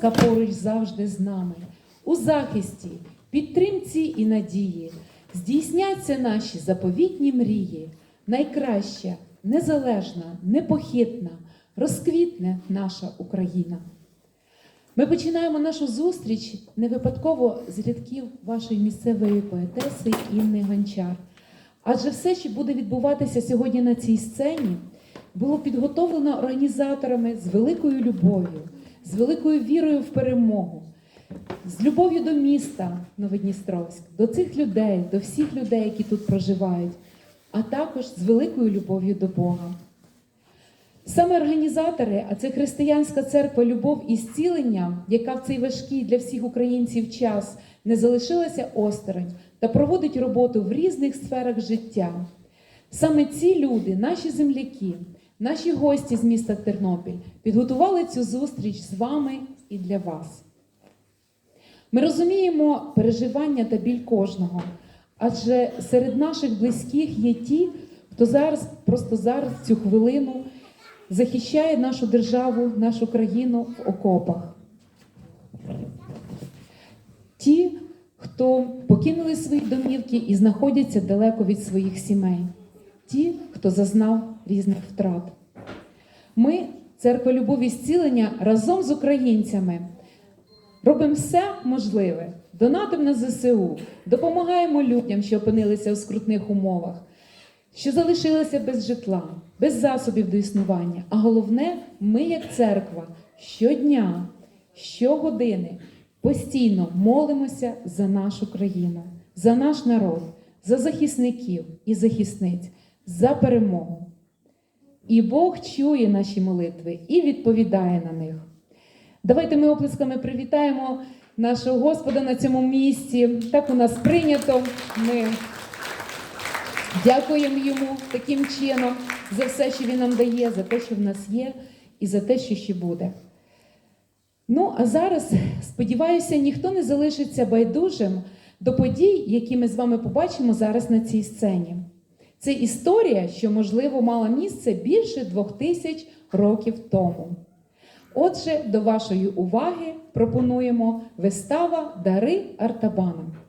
поруч завжди з нами, у захисті, підтримці і надії. Здійсняться наші заповітні мрії. Найкраща, незалежна, непохитна, розквітне наша Україна. Ми починаємо нашу зустріч не випадково з рядків вашої місцевої поетеси Інни Гончар. Адже все, що буде відбуватися сьогодні на цій сцені, було підготовлено організаторами з великою любов'ю, з великою вірою в перемогу, з любов'ю до міста Новодністровськ, до цих людей, до всіх людей, які тут проживають, а також з великою любов'ю до Бога. Саме організатори, а це Християнська церква Любов і зцілення, яка в цей важкий для всіх українців час не залишилася осторонь та проводить роботу в різних сферах життя. Саме ці люди, наші земляки, наші гості з міста Тернопіль, підготували цю зустріч з вами і для вас. Ми розуміємо переживання та біль кожного, адже серед наших близьких є ті, хто зараз, просто зараз, цю хвилину, захищає нашу державу, нашу країну в окопах. Ті, хто покинули свої домівки і знаходяться далеко від своїх сімей, ті, хто зазнав різних втрат. Ми, церква любові зцілення, разом з українцями робимо все можливе, донатимо на ЗСУ, допомагаємо людям, що опинилися у скрутних умовах, що залишилися без житла, без засобів до існування. А головне, ми, як церква, щодня, щогодини постійно молимося за нашу країну, за наш народ, за захисників і захисниць, за перемогу. І Бог чує наші молитви і відповідає на них. Давайте ми оплесками привітаємо нашого Господа на цьому місці. Так у нас прийнято. Ми дякуємо йому таким чином за все, що він нам дає, за те, що в нас є, і за те, що ще буде. Ну, а зараз, сподіваюся, ніхто не залишиться байдужим до подій, які ми з вами побачимо зараз на цій сцені. Це історія, що, можливо, мала місце більше двох тисяч років тому. Отже, до вашої уваги пропонуємо вистава Дари Артабана.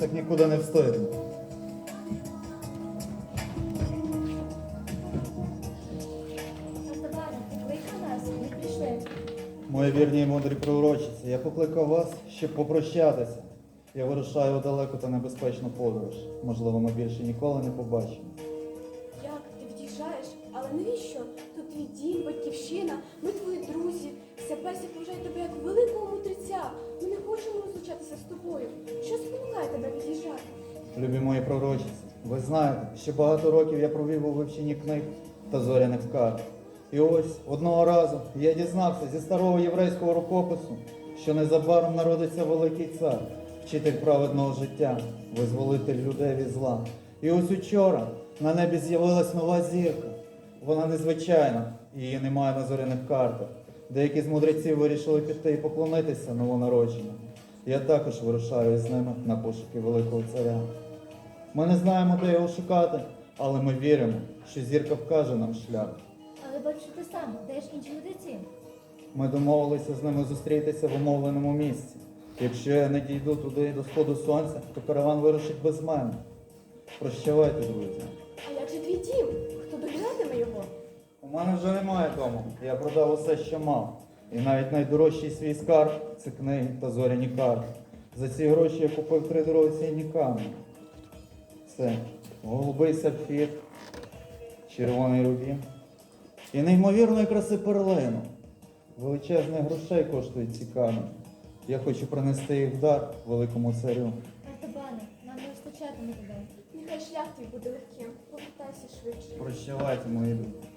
Так нікуди не встигну. Мої вірні і мудрі пророчиці, я покликав вас, щоб попрощатися. Я вирушаю у далеку та небезпечну подорож. Можливо, ми більше ніколи не побачимо. Пророчиці, ви знаєте, що багато років я провів у вивченні книг та зоряних карт. І ось одного разу я дізнався зі старого єврейського рукопису, що незабаром народиться великий цар, вчитель праведного життя, визволитель людей від зла. І ось учора на небі з'явилась нова зірка. Вона незвичайна, її немає на зоряних картах. Деякі з мудреців вирішили піти і поклонитися новонародженню. Я також вирушаю з ними на пошуки великого царя. Ми не знаємо, де його шукати, але ми віримо, що зірка вкаже нам шлях. Але бачу ти сам, де ж інші мудреці? Ми домовилися з ними зустрітися в умовленому місці. Якщо я не дійду туди до сходу сонця, то караван вирушить без мене. Прощавайте, друзі. А як же твій дім? Хто доглядатиме його? У мене вже немає дому. Я продав усе, що мав. І навіть найдорожчий свій скарб це книги та зоряні карти. За ці гроші я купив три дорогоцінні камені. Це голубий сапфір, червоний рубін і неймовірної краси перлину. Величезних грошей коштують ці камені. Я хочу принести їх в дар великому царю. Артабане, нам не вистачатиме тебе. Нехай шлях твій буде легким. Повертайся швидше. Прощавайте, мої друзі.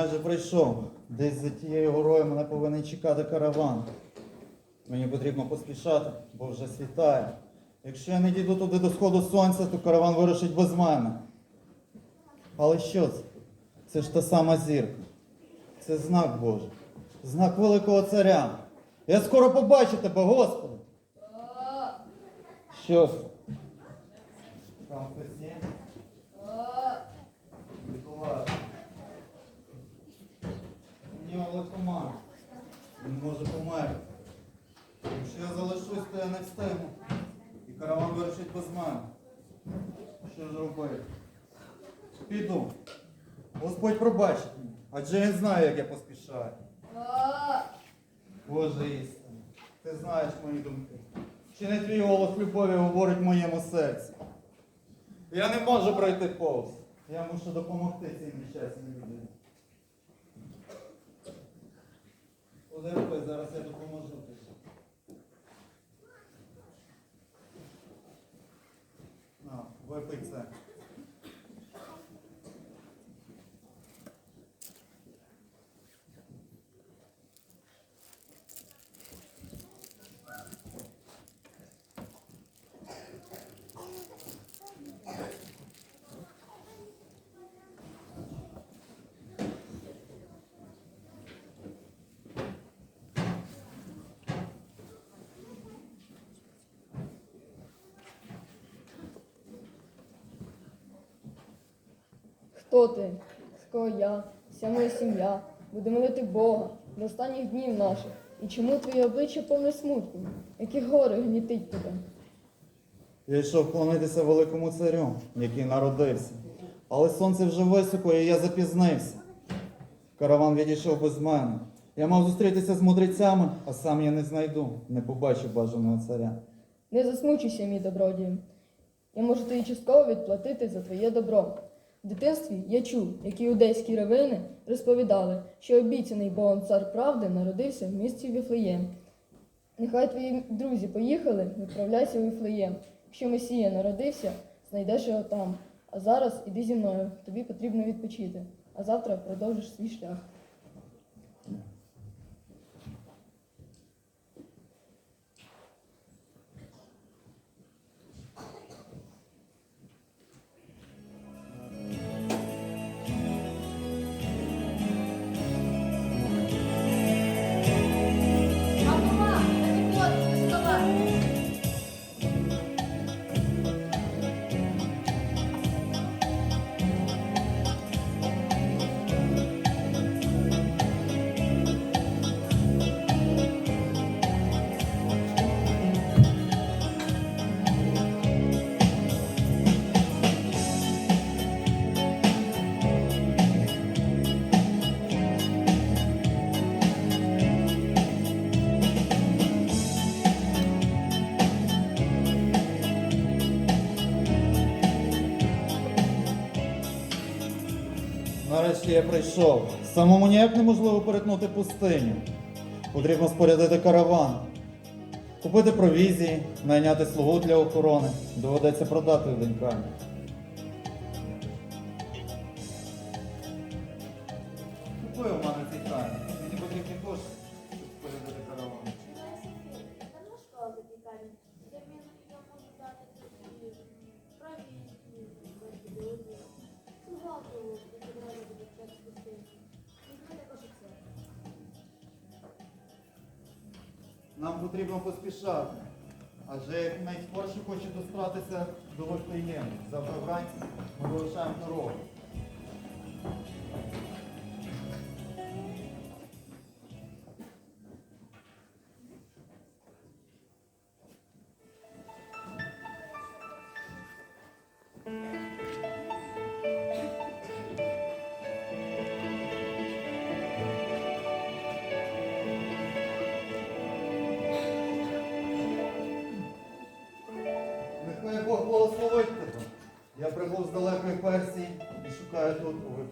Майже прийшов. Десь за тією горою мене повинен чекати караван. Мені потрібно поспішати, бо вже світає. Якщо я не дійду туди до сходу сонця, то караван вирушить без мене. Але що це? Це ж та сама зірка. Це знак Божий. Знак великого царя. Я скоро побачу тебе, Господи. Що? Там хтось є? Мені лихоман. Він може померти. Якщо я залишусь, то я не встигну. І караван вирушить без мене. Що ж робити? Піду. Господь пробачить мені, адже він знає, як я поспішаю. Боже істина, ти знаєш мої думки. Чи не твій голос любові говорить в моєму серці? Я не можу пройти повз. Я мушу допомогти цій нещасній Подаруй, зараз я допоможу. На, випий це. Хто ти? З кого я? Вся моя сім'я. Буде молити Бога до останніх днів наших. І чому твоє обличчя повне смутку? Які гори гнітить тебе? Я йшов вклонитися великому царю, який народився. Але сонце вже високо, і я запізнився. Караван відійшов без мене. Я мав зустрітися з мудрецями, а сам я не знайду, не побачу бажаного царя. Не засмучуйся, мій добродію. Я можу тобі частково відплатити за твоє добро. В дитинстві я чув, як іудейські равини розповідали, що обіцяний Богом цар правди народився в місті Віфлеєм. Нехай твої друзі поїхали, відправляйся у Віфлеєм. Якщо Месія народився, знайдеш його там. А зараз іди зі мною, тобі потрібно відпочити, а завтра продовжиш свій шлях. Нарешті я прийшов. Самому ніяк неможливо перетнути пустиню. Потрібно спорядити караван, купити провізії, найняти слугу для охорони. Доведеться продати один достратися до Вифлеєму. За вранці ми вирушаємо дорогу.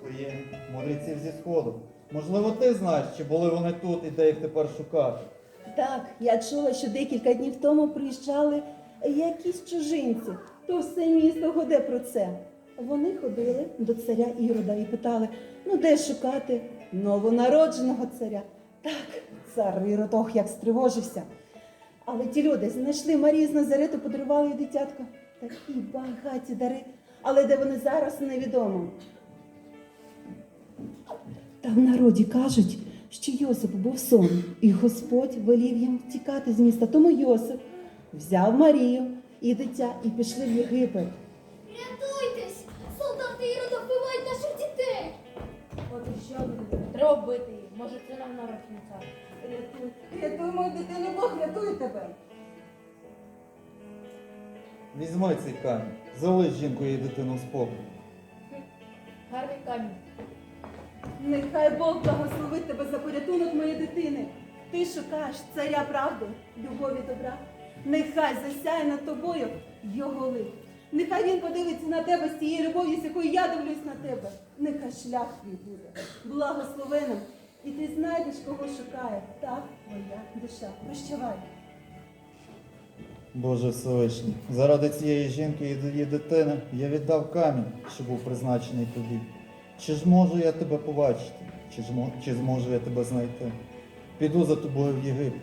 У мудреців зі сходу. Можливо, ти знаєш, чи були вони тут і де їх тепер шукати. Так, я чула, що декілька днів тому приїжджали якісь чужинці. То все місто ходе про це. Вони ходили до царя Ірода і питали: ну де шукати новонародженого царя? Так, цар Ірод, ох, як стривожився. Але ті люди знайшли Марію з Назарету, подарували їй дитятко. Такі багаті дари. Але де вони зараз, невідомо. Та в народі кажуть, що Йосип був сон, і Господь велів їм втікати з міста. Тому Йосип взяв Марію і дитя і пішли в Єгипет. Рятуйтесь! Солдати Ірода вбивають наших дітей! От і що? Треба вбити її. Може, це нам народний цар. Рятуй, рятуй мою дитину, Бог рятує тебе. Візьми цей камінь, залиш жінку і дитину в спокій. Гарний камінь. Нехай Бог благословить тебе за порятунок моєї дитини. Ти шукаєш царя правди, любові добра. Нехай засяє над тобою його лик. Нехай він подивиться на тебе з тією любов'ю, з якою я дивлюсь на тебе. Нехай шлях твій буде благословеним. І ти знайдеш, кого шукає. Так, твоя душа. Прощавай. Боже Всевишній, заради цієї жінки і її дитини я віддав камінь, що був призначений тобі. Чи ж можу я тебе побачити? Чи, ж чи зможу я тебе знайти? Піду за тобою в Єгипет.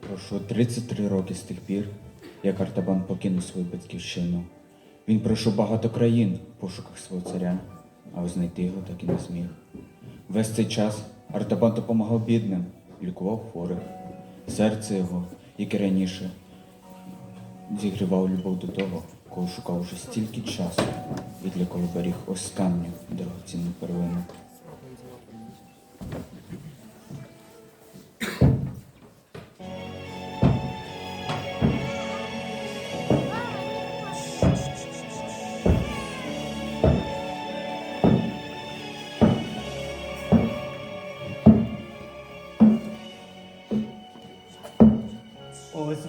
Пройшло 33 роки з тих пір, як Артабан покинув свою батьківщину. Він пройшов багато країн в пошуках свого царя, а знайти його так і не зміг. Весь цей час Артабан допомагав бідним, лікував хворих. Серце його, як і раніше, зігрівав любов до того, кого шукав уже стільки часу, і для кого беріг останню дорогоцінну первину.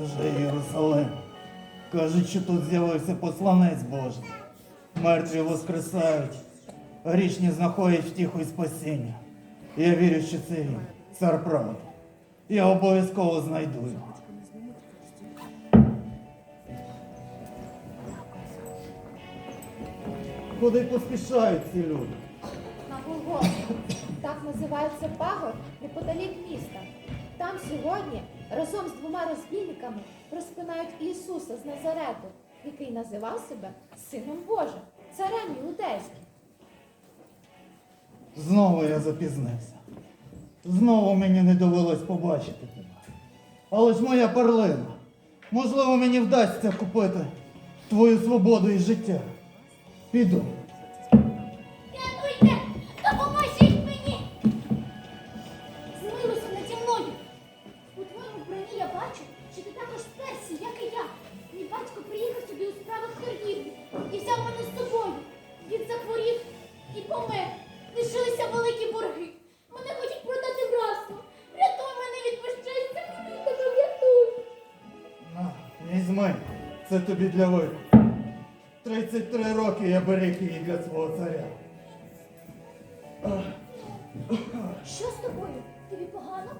Уже Єрусалим. Кажуть, що тут з'явився посланець Божий. Мертві воскресають, грішні знаходять втіху і спасіння. Я вірю, що це він, цар правди. Я обов'язково знайду його. Куди поспішають ці люди? На Голгофу. Так називається пагор неподалік міста. Там сьогодні разом з двома розбійниками розпинають Ісуса з Назарету, який називав себе Сином Божим, царем іудейським. Знову я запізнився. Знову мені не довелось побачити тебе. Але ж моя перлина. Можливо, мені вдасться купити твою свободу і життя. Піду. Чи ти також стерся, як і я? Мій батько приїхав сюди у справах торгівлі і взяв мене з собою. Він захворів і помер. Лишилися великі борги. Мене хочуть продати в рабство. Рятуй мене від пощастя, мені рятуй. На, візьми, це тобі для вибору. 33 роки я беріг її для свого царя. Що з тобою? Тобі погано?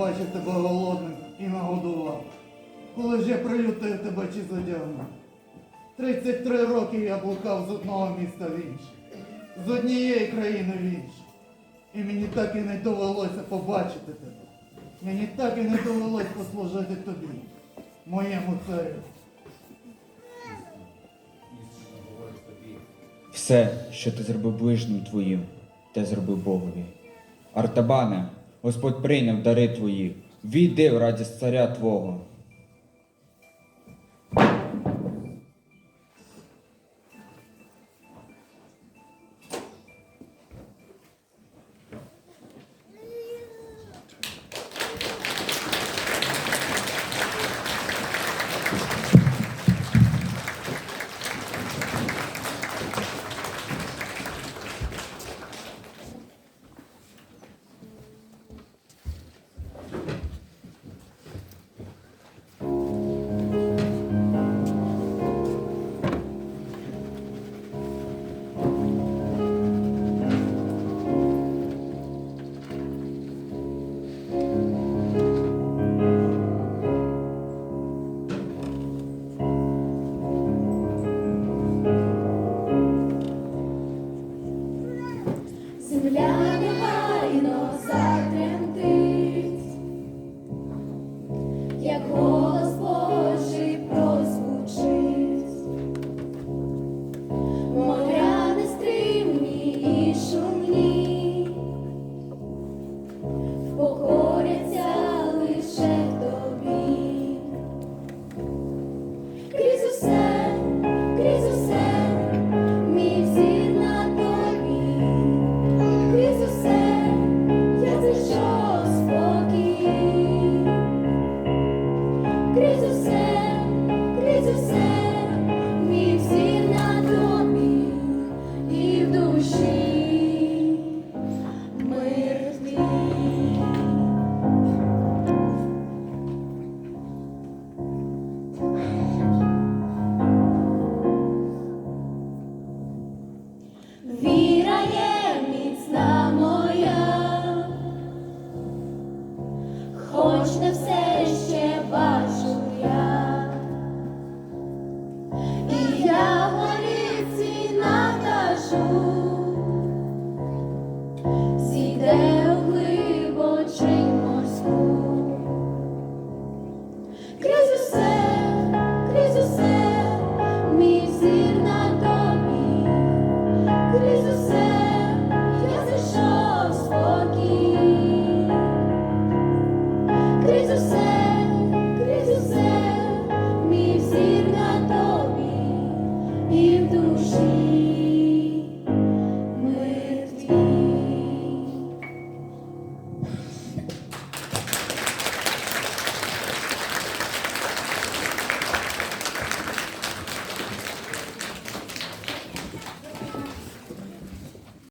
Коли бачив тебе голодним і нагодував, коли ж я приютив тебе чи задягнув. 33 роки я блукав з одного міста в інше, з однієї країни в іншу. І мені так і не довелося побачити тебе. Мені так і не довелося послужити тобі, моєму царю. Все, що ти зробив ближнім твоїм, те зробив Богові. Артабане, Господь прийняв дари твої, війди в радість царя Твого.